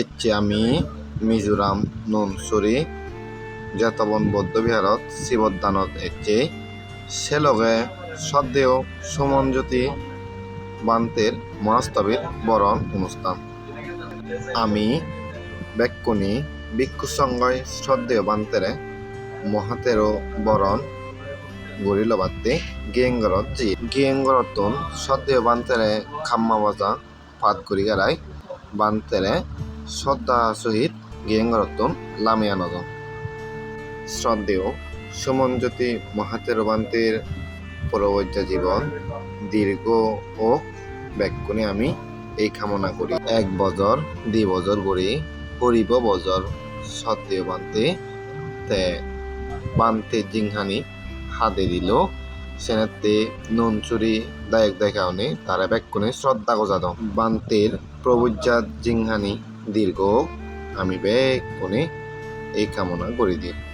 এচ্ছে আমি মিজোরাম ননচুৰি জেতবন বৌদ্ধবিহাৰত শিৱদানত এচ্ছে। সেলগে শ্রদ্ধেয় সুমনজ্যোতি বান্তের মহাস্তবীর বরণ অনুষ্ঠান। আমি বেক্ষুনি ভিক্ষু সংঘয় শ্রদ্ধেয় বান্তেরে মহাতেরো বরণ গরিল বাত্তে গিয়েঙ্গরত জি। গিয়েঙ্গরতন শ্রদ্ধেয় বান্তেরে খাম্মা বাজা পাত করি গারাই বান্তেরে শ্রদ্ধা সহিত গিয়েঙ্গরতন লামিয়া নজন শ্রদ্ধেয় সুমনজ্যোতি মহাতেরো বান্তের পরবর্তী জীবন, দীর্ঘ ও ব্যাকুণে আমি এই কামনা করি। এক বজর দ্বি বজর গড়ি হরিব বজর সত্যিও বান্তে তে বান্তে জিংহানি হাতে দিল। সেনাতে নুন চুরি দায়ক দেখাওনি তারা ব্যাকুণে শ্রদ্ধা গজাদ বান্তের প্রভুজাত জিংহানি দীর্ঘ। আমি ব্যাকুণে এই কামনা করি দিই